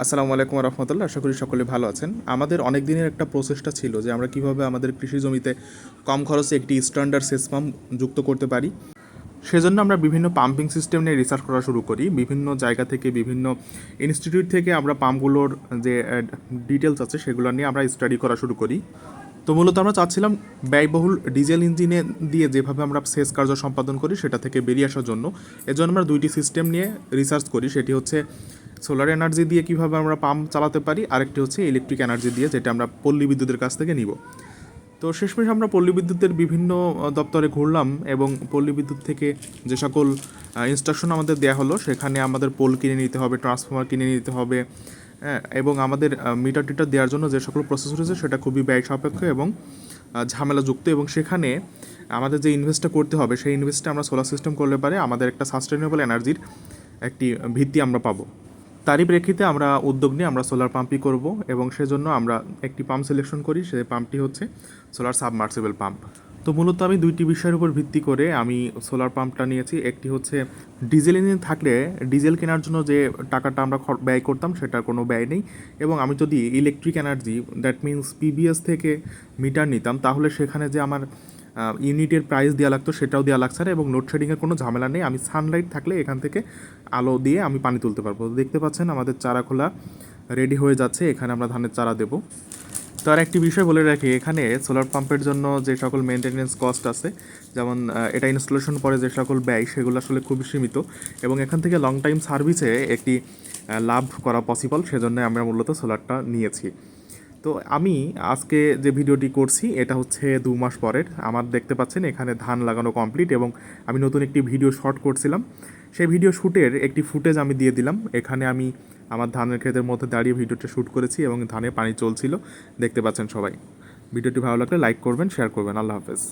আসসালামু আলাইকুম রহমতুল্লাহ, আশা করি সকলে ভালো আছেন। আমাদের অনেক দিনের একটা প্রচেষ্টা ছিল যে আমরা কীভাবে আমাদের কৃষি জমিতে কম খরচে একটি স্ট্যান্ডার্ড সেচ পাম্প যুক্ত করতে পারি। সেজন্য আমরা বিভিন্ন পাম্পিং সিস্টেম নিয়ে রিসার্চ করা শুরু করি। বিভিন্ন জায়গা থেকে, বিভিন্ন ইনস্টিটিউট থেকে আমরা পাম্পগুলোর যে ডিটেলস আছে সেগুলো নিয়ে আমরা স্টাডি করা শুরু করি। তো মূলত আমরা চাচ্ছিলাম ব্যয়বহুল ডিজেল ইঞ্জিনে দিয়ে যেভাবে আমরা সেচ কার্য সম্পাদন করি সেটা থেকে বেরিয়ে আসার জন্য। এজন্য আমরা দুইটি সিস্টেম নিয়ে রিসার্চ করি। সেটি হচ্ছে সোলার এনার্জি দিয়ে কীভাবে আমরা পাম্প চালাতে পারি? আরেকটি হচ্ছে ইলেকট্রিক এনার্জি দিয়ে যেটা আমরা পল্লী বিদ্যুতের কাছ থেকে নিব। তো শেষমেশ আমরা পল্লী বিদ্যুতের বিভিন্ন দপ্তরে ঘুরলাম এবং পল্লী বিদ্যুৎ থেকে যে সকল ইনস্ট্রাকশন আমাদের দেওয়া হলো সেখানে আমাদের পোল কিনে নিতে হবে ট্রান্সফর্মার কিনে নিতে হবে হ্যাঁ, এবং আমাদের মিটার টিটার দেওয়ার জন্য যে সকল প্রসেস রয়েছে সেটা খুবই ব্যয় সাপেক্ষ এবং ঝামেলাযুক্ত এবং সেখানে আমাদের যে ইনভেস্টটা করতে হবে সেই ইনভেস্টটা আমরা সোলার সিস্টেম করলে পারে আমাদের একটা সাস্টেনেবল এনার্জির একটি ভিত্তি আমরা পাবো। তারই প্রেক্ষিতে আমরা উদ্যোগ নিয়ে আমরা সোলার পাম্পই করব এবং সেজন্য আমরা একটি পাম্প সিলেকশন করি সেই পাম্পটি হচ্ছে সোলার সাবমার্সিবল পাম্প তো মূলত আমি দুইটি বিষয়ের উপর ভিত্তি করে আমি সোলার পাম্পটা নিয়েছি। একটি হচ্ছে ডিজেল ইঞ্জিন থাকলে ডিজেল কেনার জন্য যে টাকাটা আমরা ব্যয় করতাম সেটার কোনো ব্যয় নেই এবং আমি যদি electric energy that means PBS থেকে মিটার নিতাম, তাহলে সেখানে যে আমার ইউনিটের প্রাইস দেওয়া লাগতো, সেটাও দেওয়া লাগছে না এবং লোডশেডিংয়ের কোনো ঝামেলা নেই। আমি সানলাইট থাকলে এখান থেকে আলো দিয়ে আমি পানি তুলতে পারব। দেখতে পাচ্ছেন আমাদের চারা খোলা রেডি হয়ে যাচ্ছে, এখানে আমরা ধানের চারা দেবো। তো আর একটি বিষয় বলে রাখি, এখানে সোলার পাম্পের জন্য যে সকল মেনটেনেন্স কস্ট আছে, যেমন এটা ইনস্টলেশন পরে যে সকল ব্যয়, সেগুলো আসলে খুবই সীমিত এবং এখান থেকে লং টাইম সার্ভিসে একটি লাভ করা পসিবল সেজন্য আমরা মূলত সোলারটা নিয়েছি। তো আমি আজকে যে ভিডিওটি করছি, এটা হচ্ছে দু মাস পরের। আমার দেখতে পাচ্ছেন এখানে ধান লাগানো কমপ্লিট এবং আমি নতুন একটি ভিডিও শর্ট করছিলাম। সেই ভিডিও শ্যুটের একটি ফুটেজ আমি দিয়ে দিলাম। এখানে আমি আমার ধানের ক্ষেতের মধ্যে দাঁড়িয়ে ভিডিওটা শ্যুট করেছি এবং ধানে পানি চলছিল। দেখতে পাচ্ছেন সবাই। ভিডিওটি ভালো লাগলে লাইক করবেন শেয়ার করবেন। আল্লাহ হাফেজ।